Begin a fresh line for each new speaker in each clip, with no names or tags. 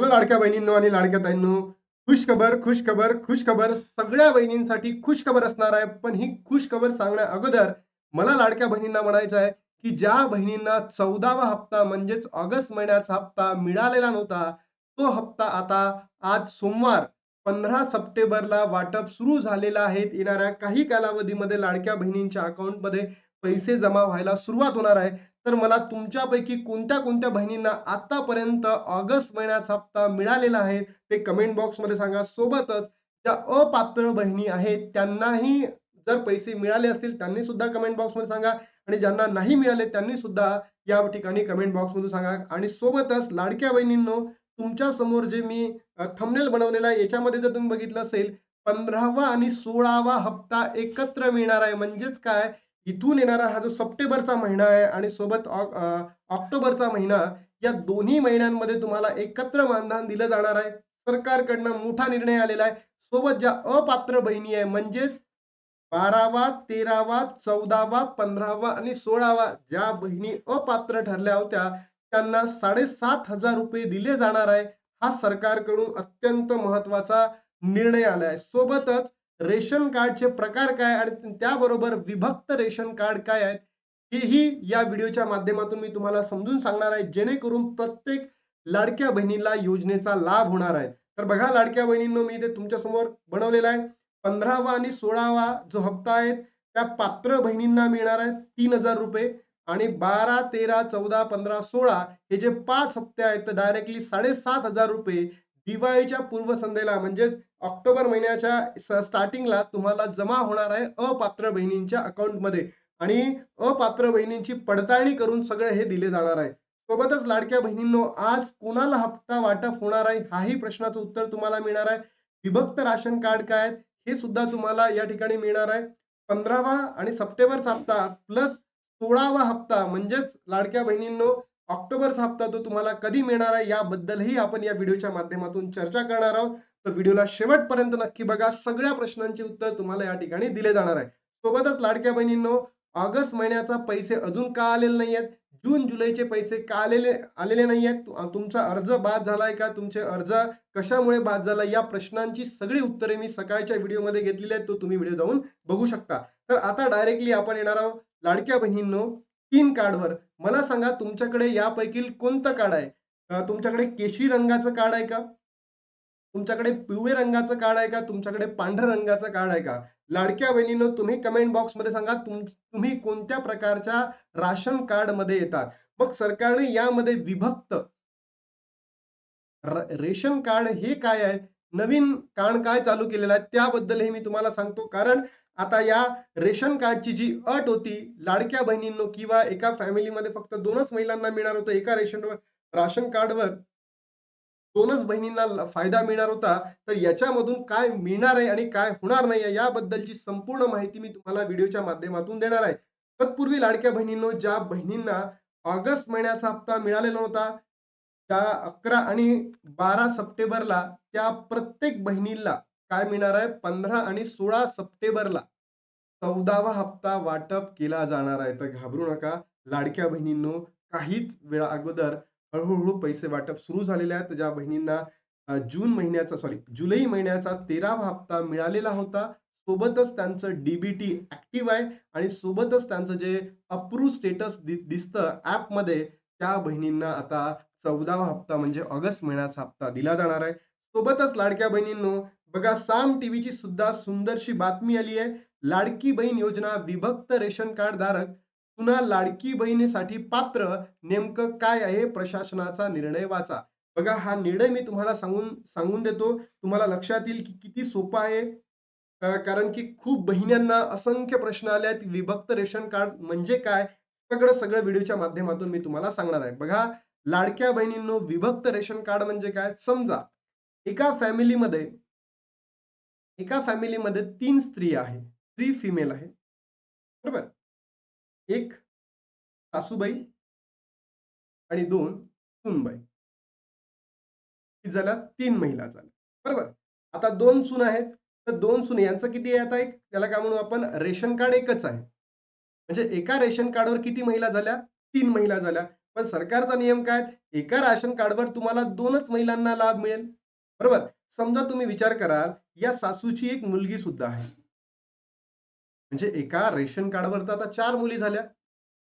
Hello लाडक्या बहिणींनो आणि लाडक्या ताईंनो खुश खबर खुश खबर खुश खबर सगळ्या बहिणींसाठी खुश खबर असणार आहे. पण ही खुश खबर सांगण्या अगोदर मला लाडक्या बहिणींना म्हणायचं आहे की ज्या बहिणींना चौदावा हप्ता म्हणजेच ऑगस्ट महिन्याचा हप्ता मिळालेला नव्हता तो हप्ता आता आज सोमवार पंधरा सप्टेंबरला वाटप सुरू झालेला आहे. येणाऱ्या काही कालावधीमध्ये लाडक्या बहिणींच्या अकाउंटमध्ये पैसे जमा व्हायला सुरुवात होणार आहे. तर मला तुमच्यापैकी कोणत्या कोणत्या बहिणींना आतापर्यंत ऑगस्ट महिन्याचा हप्ता मिळालेला आहे ते कमेंट बॉक्समध्ये सांगा. सोबतच ज्या अपात्र बहिणी आहेत त्यांनाही जर पैसे मिळाले असतील त्यांनी सुद्धा कमेंट बॉक्समध्ये सांगा. आणि ज्यांना नाही मिळाले त्यांनी सुद्धा या ठिकाणी कमेंट बॉक्समधून सांगा. आणि सोबतच लाडक्या बहिणींनो तुमच्यासमोर जे मी थंबनेल बनवलेला आहे याच्यामध्ये जर तुम्ही बघितलं असेल पंधरावा आणि सोळावा हप्ता एकत्र मिळणार आहे. म्हणजेच काय? इथून येणारा हा जो सप्टेंबरचा महिना आहे आणि सोबत ऑक्टोबरचा महिना या दोन्ही महिन्यांमध्ये तुम्हाला एकत्र मानधन दिलं जाणार आहे. सरकारकडनं मोठा निर्णय आलेला आहे. सोबत ज्या अपात्र बहिणी आहे म्हणजेच बारावा तेरावा चौदावा पंधरावा आणि सोळावा ज्या बहिणी अपात्र ठरल्या होत्या त्यांना साडेसात हजार रुपये दिले जाणार आहे. हा सरकारकडून अत्यंत महत्त्वाचा निर्णय आला आहे सोबतच रेशन कार्डचे प्रकार काय आणि त्याबरोबर विभक्त रेशन कार्ड काय आहेत हेही या व्हिडिओच्या माध्यमातून मी तुम्हाला समजून सांगणार आहे. जेणेकरून प्रत्येक लाडक्या बहिणीला योजनेचा लाभ होणार आहे. तर बघा लाडक्या बहिणींनो मी इथे तुमच्यासमोर बनवलेला आहे. पंधरावा आणि सोळावा जो हप्ता आहे त्या पात्र बहिणींना मिळणार आहे तीन हजार रुपये. आणि बारा तेरा चौदा पंधरा सोळा हे जे पाच हप्ते आहेत तर डायरेक्टली साडेसात हजार रुपये दिवाळीच्या पूर्वसंध्येला म्हणजेच ऑक्टोबर महिन्याच्या स्टार्टिंगला तुम्हाला जमा होणार आहे अपात्र बहिणींच्या अकाउंटमध्ये. आणि अपात्र बहिणींची पडताळणी करून सगळे हे दिले जाणार आहे. सोबतच लाडक्या बहिणींनो आज कोणाला हप्ता वाटप होणार आहे हाही प्रश्नाचं उत्तर तुम्हाला मिळणार आहे. विभक्त राशन कार्ड काय आहेत हे सुद्धा तुम्हाला या ठिकाणी मिळणार आहे. पंधरावा आणि सप्टेंबरचा हप्ता प्लस सोळावा हप्ता म्हणजेच लाडक्या बहिणींनो ऑक्टोबरचा हप्ता तो तुम्हाला कधी मिळणार आहे याबद्दलही आपण या व्हिडिओच्या माध्यमातून चर्चा करणार आहोत. तर व्हिडिओला शेवटपर्यंत नक्की बघा. सगळ्या प्रश्नांची उत्तर तुम्हाला या ठिकाणी दिले जाणार आहे. सोबतच लाडक्या बहिणींनो ऑगस्ट महिन्याचा पैसे अजून का आलेले नाही आहेत जून जुलैचे पैसे का आलेले आलेले नाही आहेत तुमचा अर्ज बाद झालाय का? तुमचे अर्ज कशामुळे बाद झाला या प्रश्नांची सगळी उत्तरे मी सकाळच्या व्हिडिओमध्ये घेतलेली आहेत. तो तुम्ही व्हिडिओ जाऊन बघू शकता. तर आता डायरेक्टली आपण येणार आहोत. लाडक्या बहिणींनो तीन कार्डवर मला सांगा तुमच्याकडे यापैकी कोणतं कार्ड आहे? तुमच्याकडे केशरी रंगाचं कार्ड आहे का? तुमच्याकडे पिवळे रंगाचं कार्ड आहे का? तुमच्याकडे पांढऱ्या रंगाचं कार्ड आहे का? लाडक्या बहिणीनं तुम्ही कमेंट बॉक्समध्ये सांगा तुम तुम्ही कोणत्या प्रकारच्या राशन कार्डमध्ये येतात? मग सरकारने यामध्ये विभक्त रेशन कार्ड हे काय आहे? नवीन कार्ड काय चालू केलेलं आहे? त्याबद्दलही मी तुम्हाला सांगतो. कारण आता या रेशन कार्डची जी अट होती लाडक्या बहिणींनो किंवा एका फॅमिलीमध्ये फक्त दोनच महिलांना मिळणार होतं एका रेशन राशन कार्डवर दोनच बहिणींना फायदा मिळणार होता तर याच्यामधून काय मिळणार आहे आणि काय होणार नाही याबद्दलची संपूर्ण माहिती मी तुम्हाला व्हिडिओच्या माध्यमातून देणार आहे. तत्पूर्वी लाडक्या बहिणींनो ज्या बहिणींना ऑगस्ट महिन्याचा हप्ता मिळालेला नव्हता त्या अकरा आणि बारा सप्टेंबरला त्या प्रत्येक बहिणीला काय मिळणार आहे? पंधरा आणि सोळा सप्टेंबरला. चौदावा हप्ता वाटप केला जाणार आहे. तर घाबरू नका. लाडक्या बहिणींनो काहीच वेळा अगोदर हळूहळू पैसे वाटप सुरू झालेले आहेत. ज्या बहिणींना जून महिन्याचा सॉरी जुलै महिन्याचा तेरावा हप्ता मिळालेला होता सोबतच त्यांचं डीबीटी ऍक्टिव्ह आहे आणि सोबतच त्यांचं जे अप्रूव्ह स्टेटस दिसतं ऍपमध्ये त्या बहिणींना आता चौदावा हप्ता म्हणजे ऑगस्ट महिन्याचा हप्ता दिला जाणार आहे. सोबतच लाडक्या बहिणींनो बघा साम टीव्हीची सुद्धा सुंदरशी बातमी आली आहे. लाडकी बहीण योजना विभक्त रेशन कार्ड धारक पुन्हा लाडकी बहिणीसाठी पात्र नेमकं काय आहे प्रशासनाचा निर्णय वाचा. बघा हा निर्णय मी तुम्हाला सांगून सांगून देतो. तुम्हाला लक्षात येईल की किती सोपा आहे. कारण की खूप बहिण्यांना असंख्य प्रश्न आले आहेत. विभक्त रेशन कार्ड म्हणजे काय? सगळं सगळं व्हिडिओच्या माध्यमातून मी तुम्हाला सांगणार आहे. बघा लाडक्या बहिणींनो विभक्त रेशन कार्ड म्हणजे काय? समजा एका फॅमिलीमध्ये एका फॅमिलीमध्ये तीन स्त्री आहे. थ्री फिमेल आहे. बरोबर? एक सासूबाई आणि दोन सूनबाई. किती झाल्या तीन महिला झाल्या. बरोबर? आता दोन सून आहेत. तर दोन सून यांचं किती आहे आता एक? त्याला काय म्हणू आपण? रेशन कार्ड एकच आहे. म्हणजे एका रेशन कार्डवर किती महिला झाल्या? तीन महिला झाल्या. पण सरकारचा नियम काय? एका राशन कार्डवर तुम्हाला दोनच महिलांना लाभ मिळेल. बरोबर? समजा तुम्ही विचार कराल, या सासूची एक मुलगी सुद्धा आहे. म्हणजे एका रेशन कार्डवर तर आता चार मुली झाल्या,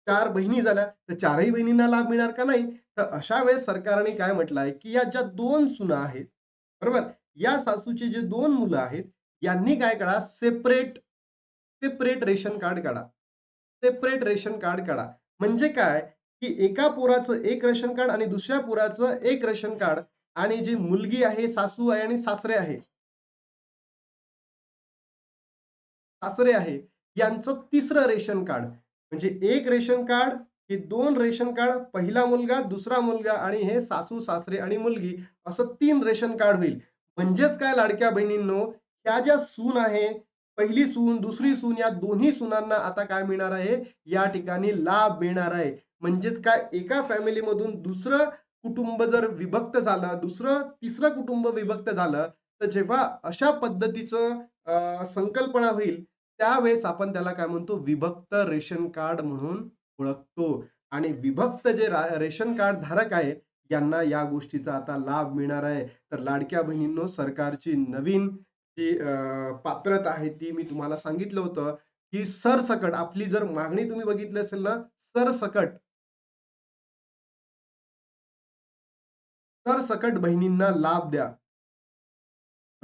चार बहिणी झाल्या, तर चारही बहिणींना लाभ मिळणार का नाही? तर अशा वेळेस सरकारने काय म्हटलं आहे, की या ज्या दोन सुना आहेत, बरोबर? या सासूचे जे दोन मुलं आहेत, यांनी काय करा सेपरेट सेपरेट रेशन कार्ड काढा. सेपरेट रेशन कार्ड काढा. म्हणजे काय, की एका पोराचं एक रेशन कार्ड आणि दुसऱ्या पोराचं एक रेशन कार्ड आणि जी मुलगी आहे, सासू आहे आणि सासरे आहे. सासरे आहे, यांचं तिसरं रेशन कार्ड. म्हणजे एक रेशन कार्ड, हे दोन रेशन कार्ड, पहिला मुलगा, दुसरा मुलगा आणि हे सासू-सासरे आणि मुलगी असं तीन रेशन कार्ड होईल. म्हणजेच काय लाडक्या बहिणींनो, ह्या ज्या सून आहे, पहिली सून, दुसरी सून या दोन्ही सुनांना आता काय मिळणार आहे, या ठिकाणी लाभ मिळणार आहे. म्हणजेच काय एका फॅमिलीमधून दुसरं कुटुंब जर विभक्त झालं, दुसरं तिसरं कुटुंब विभक्त झालं, तर जेव्हा अशा पद्धतीचं संकल्पना होईल, त्यावेळेस आपण त्याला काय म्हणतो, विभक्त रेशन कार्ड म्हणून ओळखतो. आणि विभक्त जे रेशन कार्ड धारक आहे, यांना या गोष्टीचा आता लाभ मिळणार आहे. तर लाडक्या बहिणींनो, सरकारची नवीन जी पात्रता आहे, ती मी तुम्हाला सांगितलं होतं, की सरसकट आपली जर मागणी तुम्ही बघितली असेल ना, सरसकट सरसकट बहिणींना लाभ द्या.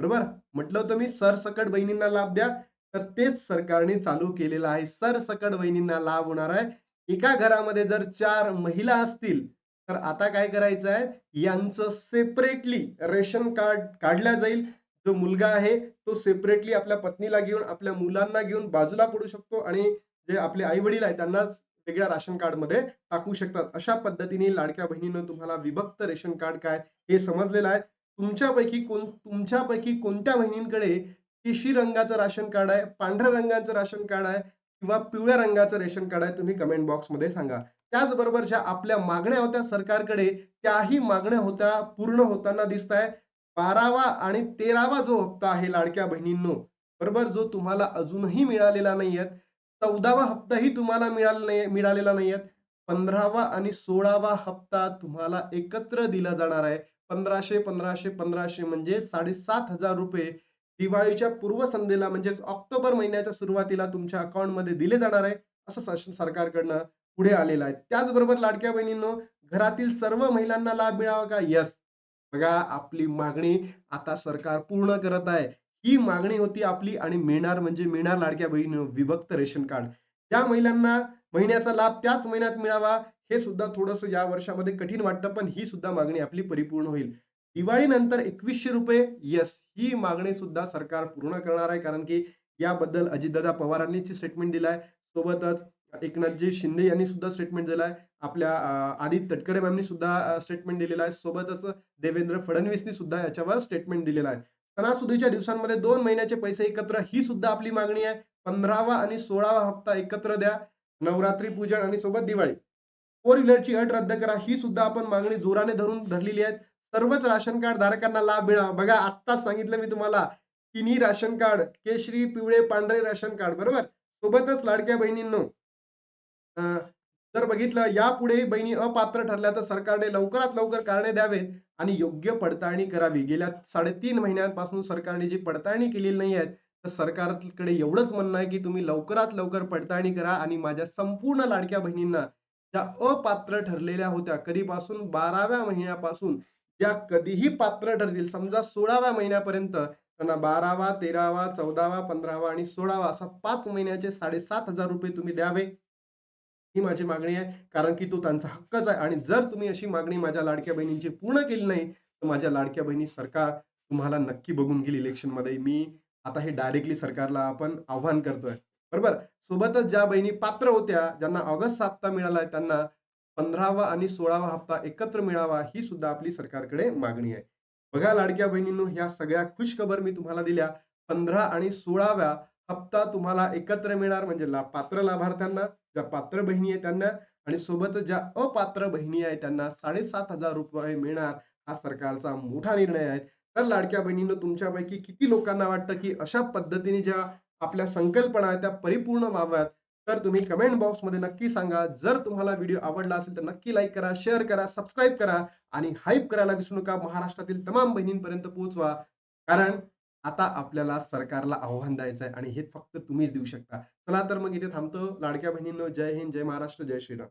बरोबर? म्हटलं होतं मी सरसकट बहिणींना लाभ द्या. तर तेच सरकारने चालू केलेलं आहे. सरसकट वहिनींना लाभ होणार आहे. एका घरामध्ये जर चार महिला असतील, तर आता काय करायचं आहे, यांचं सेपरेटली रेशन कार्ड काढल्या जाईल. जो मुलगा आहे, तो सेपरेटली आपल्या पत्नीला घेऊन, आपल्या मुलांना घेऊन बाजूला पडू शकतो आणि जे आपले आई-वडील आहेत, त्यांनाच वेगळ्या राशन कार्डमध्ये टाकू शकतात. अशा पद्धतीने लाडक्या बहिणीनं तुम्हाला विभक्त रेशन कार्ड काय हे समजलेलं आहे. तुमच्यापैकी कोण तुमच्यापैकी कोणत्या बहिणींकडे केशी रंगाचं राशन कार्ड आहे, पांढऱ्या रंगाचं राशन कार्ड आहे किंवा पिवळ्या रंगाचं रेशन कार्ड आहे, तुम्ही कमेंट बॉक्समध्ये सांगा. त्याचबरोबर ज्या आपल्या मागण्या होत्या सरकारकडे, त्याही मागण्या होत्या पूर्ण होताना दिसताय. 12वा आणि 13वा जो हप्ता आहे लाडक्या बहिणींनो, बरोबर, जो तुम्हाला अजूनही मिळालेला नाहीयेत चौदावा हप्ताही तुम्हाला मिळाला नाही मिळालेला नाहीयेत पंधरावा आणि 16वा हप्ता तुम्हाला एकत्र दिला जाणार आहे. पंधराशे पंधराशे पंधराशे म्हणजे ₹7,500 दिवाळीच्या पूर्वसंध्येला म्हणजेच ऑक्टोबर महिन्याच्या सुरुवातीला तुमच्या अकाउंटमध्ये दिले जाणार आहे, असं स सरकारकडनं पुढे आलेलं आहे. त्याचबरोबर लाडक्या बहिणींनो, घरातील सर्व महिलांना लाभ मिळावा का? येस. बघा, आपली मागणी आता सरकार पूर्ण करत आहे. ही मागणी होती आपली आणि मिळणार म्हणजे मिळणार लाडक्या बहिणी विभक्त रेशन कार्ड. ज्या महिलांना महिन्याचा लाभ त्याच महिन्यात मिळावा, हे सुद्धा थोडंसं या वर्षामध्ये कठीण वाटतं, पण ही सुद्धा मागणी आपली परिपूर्ण होईल. दिवाळीनंतर ₹2100 येस, ही मागणी सुद्धा सरकार पूर्ण करणार आहे. कारण की याबद्दल अजितदादा पवारांनीच स्टेटमेंट दिलाय सोबतच एकनाथजी शिंदे यांनी सुद्धा स्टेटमेंट दिलं आहे. आपल्या आदित्य तटकरे मॅमनी सुद्धा स्टेटमेंट दिलेलं आहे. सोबतच देवेंद्र फडणवीसनी सुद्धा याच्यावर स्टेटमेंट दिलेलं आहे. सणासुदीच्या दिवसांमध्ये दोन महिन्याचे पैसे एकत्र, ही सुद्धा आपली मागणी आहे. 15वा आणि 16वा हप्ता एकत्र द्या. नवरात्री पूजन आणि सोबत दिवाळी. फोर व्हीलरची अट रद्द करा, ही सुद्धा आपण मागणी जोराने धरून धरलेली आहे. सर्वच राशन कार्ड धारकांना लाभ मिळावा. बघा, आत्ताच सांगितलं मी तुम्हाला, तिन्ही राशन कार्ड, केशरी, पिवळे, पांढरे राशन कार्ड, बरोबर? सोबतच लाडक्या बहिणींनो, जर बघितलं यापुढे बहिणी अपात्र ठरल्या, तर सरकारने लवकरात लवकर कारणे द्यावेत आणि योग्य पडताळणी करावी. गेल्या 3.5 महिन्यांपासून सरकारने जी पडताळणी केलेली नाही आहे, तर सरकारकडे एवढंच म्हणणं आहे, की तुम्ही लवकरात लवकर पडताळणी करा आणि माझ्या संपूर्ण लाडक्या बहिणींना, ज्या अपात्र ठरलेल्या होत्या, कधीपासून 12व्या महिन्यापासून, या कधीही पात्र ठरतील, समजा 16व्या महिन्यापर्यंत, त्यांना 12वा, 13वा, 14वा, 15वा आणि 16वा असा पाच महिन्याचे ₹7,500 तुम्ही द्यावे. ही माझी मागणी आहे. कारण की तो त्यांचा हक्कच आहे आणि जर तुम्ही अशी मागणी माझ्या लाडक्या बहिणींची पूर्ण केली नाही, तर माझ्या लाडक्या बहिणी सरकार तुम्हाला नक्की बघून घेईल इलेक्शनमध्ये. मी आता हे डायरेक्टली सरकारला आपण आव्हान करतोय. बरोबर? सोबतच ज्या बहिणी पात्र होत्या, ज्यांना ऑगस्ट हप्ता मिळालाय, त्यांना 15वा आणि 16वा हप्ता एकत्र मिळावा, ही सुद्धा आपली सरकारकडे मागणी आहे. बघा लाडक्या बहिणींनो, ह्या सगळ्या खुशखबर मी तुम्हाला दिल्या. 15 आणि 16व्या हप्ता तुम्हाला एकत्र मिळणार म्हणजे ला पात्र लाभार्थ्यांना, ज्या पात्र बहिणी आहे त्यांना आणि सोबतच ज्या अपात्र बहिणी आहे त्यांना ₹7,500 मिळणार. हा सरकारचा मोठा निर्णय आहे. तर लाडक्या बहिणींनो, तुमच्यापैकी किती लोकांना वाटतं, की अशा पद्धतीने ज्या आपल्या संकल्पना आहेत, त्या परिपूर्ण व्हाव्यात तर तुम्ही कमेंट बॉक्समध्ये नक्की सांगा. जर तुम्हाला व्हिडिओ आवडला असेल तर नक्की लाईक करा, शेअर करा, सबस्क्राईब करा आणि हाईप करायला विसरू नका. महाराष्ट्रातील तमाम बहिणींपर्यंत पोहोचवा. कारण आता आपल्याला सरकारला आव्हान द्यायचं आहे आणि हे फक्त तुम्हीच देऊ शकता. चला तर मग इथे थांबतो. लाडक्या बहिणींनो, जय हिंद, जय महाराष्ट्र, जय श्रीराम.